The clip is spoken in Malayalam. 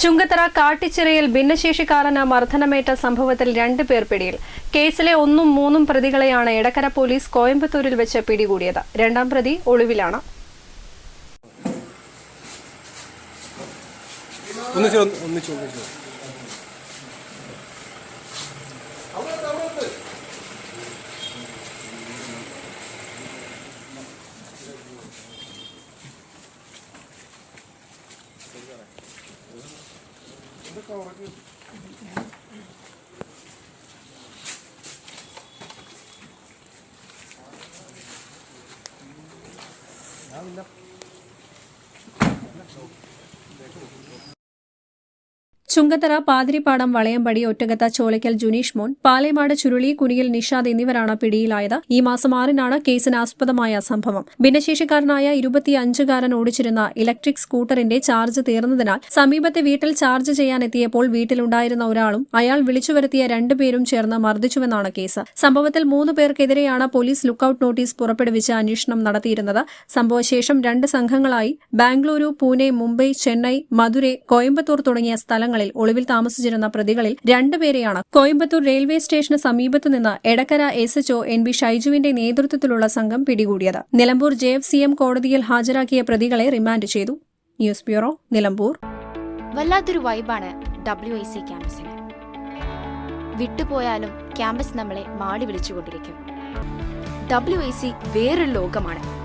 ചുങ്കത്തറ കാട്ടിച്ചിറയിൽ ഭിന്നശേഷിക്കാരന് മർദ്ദനമേറ്റ സംഭവത്തിൽ രണ്ട് പേർ പിടിയിൽ. കേസിലെ ഒന്നും മൂന്നും പ്രതികളെയാണ് എടക്കര പോലീസ് കോയമ്പത്തൂരിൽ വെച്ച് പിടികൂടിയത്. രണ്ടാം പ്രതി ഒളിവിലാണ്. ഒന്നിച്ചു ഒന്നിച്ചു ഒന്നിച്ച് ഒന്നിച്ച് ചുങ്കത്തറ പാതിരിപ്പാടം വളയമ്പടി ഒറ്റകത്ത ചോലയ്ക്കൽ ജുനീഷ് മോൻ പാലേമാട് ചുരുളി കുനിയിൽ നിഷാദ് എന്നിവരാണ് പിടിയിലായത്. ഈ മാസം ആറിനാണ് കേസിന് ആസ്പദമായ സംഭവം. ഭിന്നശേഷിക്കാരനായ ഇരുപത്തിയഞ്ചുകാരൻ ഓടിച്ചിരുന്ന ഇലക്ട്രിക് സ്കൂട്ടറിന്റെ ചാർജ് തീർന്നതിനാൽ സമീപത്തെ വീട്ടിൽ ചാർജ് ചെയ്യാനെത്തിയപ്പോൾ വീട്ടിലുണ്ടായിരുന്ന ഒരാളും അയാൾ വിളിച്ചുവരുത്തിയ രണ്ടുപേരും ചേർന്ന് മർദ്ദിച്ചുവെന്നാണ് കേസ്. സംഭവത്തിൽ മൂന്ന് പേർക്കെതിരെയാണ് പോലീസ് ലുക്കൌട്ട് നോട്ടീസ് പുറപ്പെടുവിച്ച് അന്വേഷണം നടത്തിയിരുന്നത്. സംഭവശേഷം രണ്ട് സംഘങ്ങളായി ബാംഗ്ലൂരു പൂനെ മുംബൈ ചെന്നൈ മധുരൈ കോയമ്പത്തൂർ തുടങ്ങിയ സ്ഥലങ്ങളിൽ ഒളിവിൽ താമസിച്ചിരുന്ന പ്രതികളിൽ രണ്ടുപേരെയാണ് കോയമ്പത്തൂർ റെയിൽവേ സ്റ്റേഷന് സമീപത്തുനിന്ന് Edakkara S HO N B ഷൈജുവിന്റെ നേതൃത്വത്തിലുള്ള സംഘം പിടികൂടിയത്. Nilambur J F C M കോടതിയിൽ ഹാജരാക്കിയ പ്രതികളെ റിമാൻഡ് ചെയ്തു. News bureau Nilambur. വല്ലാത്തൊരു വൈബാണ് ഡബ്ല്യു ഐ സി ക്യാമ്പസിന്. വിട്ടുപോയാലും ക്യാമ്പസ് നമ്മളെ മാടി വിളിച്ചുകൊണ്ടിരിക്കും. ഡബ്ല്യു ഐ സി വേറൊരു ലോകമാണ്.